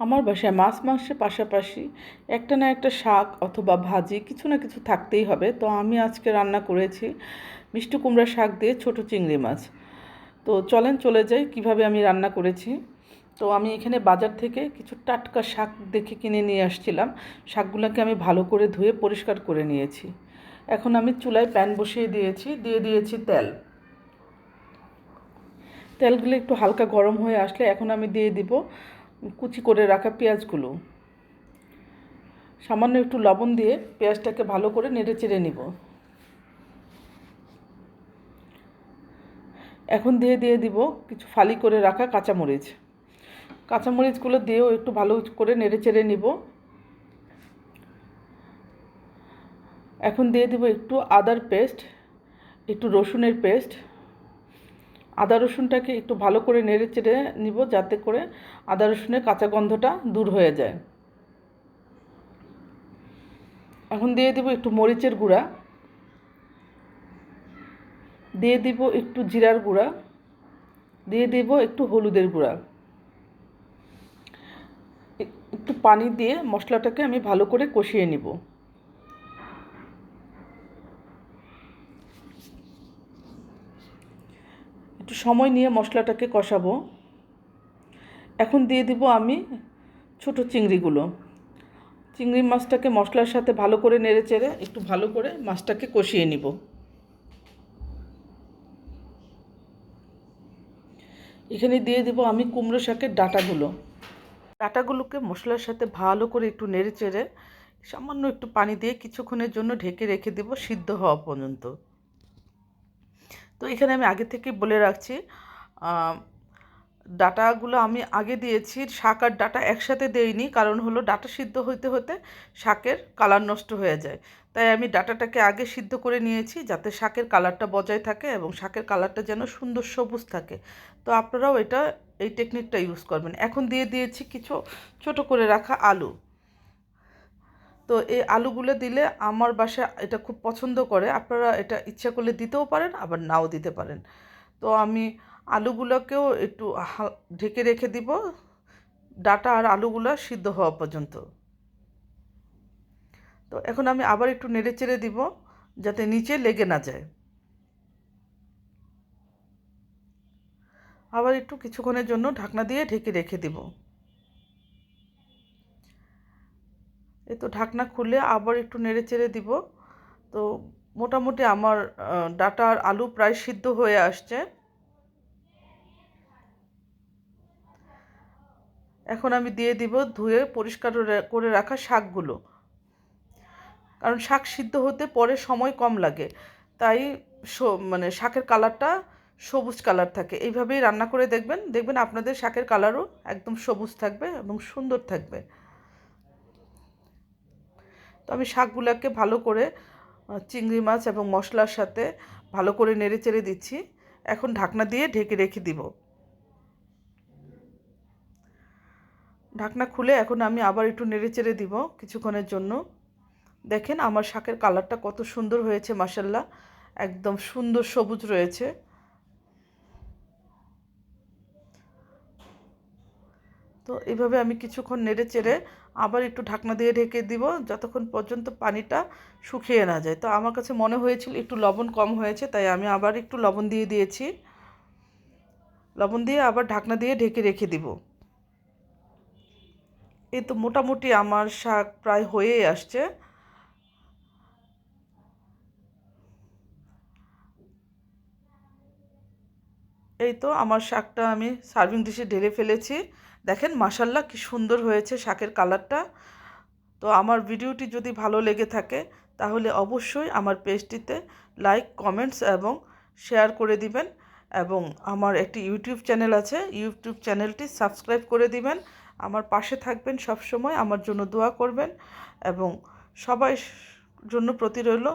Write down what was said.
আমার বাসায় মাছ মাংসের পাশাপাশি একটা না একটা শাক অথবা ভাজি কিছু না কিছু থাকতেই হবে। তো আমি আজকে রান্না করেছি মিষ্টি কুমড়া শাক দিয়ে ছোট চিংড়ি মাছ। তো চলেন চলে যাই কীভাবে আমি রান্না করেছি। তো আমি এখানে বাজার থেকে কিছু টাটকা শাক দেখে কিনে নিয়ে আসছিলাম। শাকগুলোকে আমি ভালো করে ধুয়ে পরিষ্কার করে নিয়েছি। এখন আমি চুলায় প্যান বসিয়ে দিয়েছি, দিয়ে দিয়েছি তেল। তেলগুলো একটু হালকা গরম হয়ে আসলে এখন আমি দিয়ে দিব কুচি করে রাখা পেঁয়াজগুলো। সামান্য একটু লবণ দিয়ে পেঁয়াজটাকে ভালো করে নেড়ে চেড়ে নিব। এখন দিয়ে দিয়ে দিব কিছু ফালি করে রাখা কাঁচামরিচ। কাঁচামরিচগুলো দিয়েও একটু ভালো করে নেড়ে চেড়ে নিব। এখন দিয়ে দিব একটু আদার পেস্ট, একটু রসুনের পেস্ট আদা রসুনটাকে একটু ভালো করে নেড়ে চেড়ে নিব, যাতে করে আদা রসুনের কাঁচা গন্ধটা দূর হয়ে যায়। এখন দিয়ে দিব একটু মরিচের গুঁড়া। দিয়ে দিব একটু জিরার গুঁড়া। দিয়ে দিব একটু হলুদের গুঁড়া। একটু পানি দিয়ে মশলাটাকে আমি ভালো করে কষিয়ে নিব। একটু সময় নিয়ে মশলাটাকে কষাবো। এখন দিয়ে দিব আমি ছোট চিংড়িগুলো। চিংড়ি মাছটাকে মশলার সাথে ভালো করে নেড়ে চেড়ে একটু ভালো করে মাছটাকে কষিয়ে নিব। এখানে দিয়ে দিব আমি কুমড়ো শাকের ডাটাগুলো। ডাটাগুলোকে মশলার সাথে ভালো করে একটু নেড়ে চেড়ে সামান্য একটু পানি দিয়ে কিছুক্ষণের জন্য ঢেকে রেখে দেব সিদ্ধ হওয়া পর্যন্ত। তো এখানে আমি আগে থেকে বলে রাখছি ডাটাগুলো আমি আগে দিয়েছি, শাক আর ডাটা একসাথে দেইনি, কারণ হলো ডাটা সিদ্ধ হতে হতে শাকের কালার নষ্ট হয়ে যায়। তাই আমি ডাটাটাকে আগে সিদ্ধ করে নিয়েছি যাতে শাকের কালারটা বজায় থাকে এবং শাকের কালারটা যেন সুন্দর সবুজ থাকে। তো আপনারাও এটা, এই টেকনিকটা ইউজ করবেন। এখন দিয়ে দিয়েছি কিছু ছোট করে রাখা আলু। তো এই আলুগুলো দিলে আমার বাসা এটা খুব পছন্দ করে। আপনারা এটা ইচ্ছা করলে দিতেও পারেন, আবার নাও দিতে পারেন। তো আমি আলুগুলোকেও একটু ঢেকে রেখে দিব। ডাটা আর আলুগুলো সিদ্ধ হওয়া পর্যন্ত। তো এখন আমি আবার একটু নেড়ে চেড়ে দিব, যাতে নিচে লেগে না যায়। আবার একটু কিছুক্ষণের জন্য ঢাকনা দিয়ে ঢেকে রেখে দিব। এই তো ঢাকনা খুলে আবার একটু নেড়ে চেড়ে দিব। তো মোটামুটি আমার ডাটা আর আলু প্রায় সিদ্ধ হয়ে আসছে। এখন আমি দিয়ে দিব ধুয়ে পরিষ্কার করে রাখা শাকগুলো। কারণ শাক সিদ্ধ হতে পরে সময় কম লাগে। তাই মানে শাকের কালারটা সবুজ কালার থাকে। এইভাবেই রান্না করে দেখবেন। দেখবেন আপনাদের শাকের কালারও একদম সবুজ থাকবে এবং সুন্দর থাকবে। তো আমি শাকগুলোকে ভালো করে চিংড়ি মাছ এবং মশলার সাথে ভালো করে নেড়ে চেড়ে দিচ্ছি। এখন ঢাকনা দিয়ে ঢেকে রেখে দিব। ঢাকনা খুলে এখন আমি আবার একটু নেড়ে চেড়ে দিব কিছুক্ষণের জন্য। দেখেন আমার শাকের কালারটা কত সুন্দর হয়েছে মাসাল্লাহ একদম সুন্দর সবুজ রয়েছে। তো এইভাবে আমি কিছুক্ষণ নেড়ে চেড়ে আবার একটু ঢাকনা দিয়ে ঢেকে দিব যতক্ষণ পর্যন্ত পানিটা শুকিয়ে না যায়। তো আমার কাছে মনে হয়েছিল একটু লবণ কম হয়েছে, তাই আমি আবার একটু লবণ দিয়ে দিয়েছি। লবণ দিয়ে আবার ঢাকনা দিয়ে ঢেকে রেখে দিব। এই তো মোটামুটি আমার শাক প্রায় হয়েই আসছে। এই তো আমার শাকটা আমি সার্ভিং ডিশে ঢেলে ফেলেছি। দেখেন মাসাল্লাহ কি সুন্দর হয়েছে শাকের কালারটা। তো আমার ভিডিওটি যদি ভালো লেগে থাকে, তাহলে অবশ্যই আমার পেজটিতে লাইক কমেন্টস এবং শেয়ার করে দিবেন এবং আমার একটি ইউটিউব চ্যানেল আছে ইউটিউব চ্যানেলটি সাবস্ক্রাইব করে দিবেন। আমার পাশে থাকবেন সব সময় আমার জন্য দোয়া করবেন এবং সবাই জন্য প্রতি রইল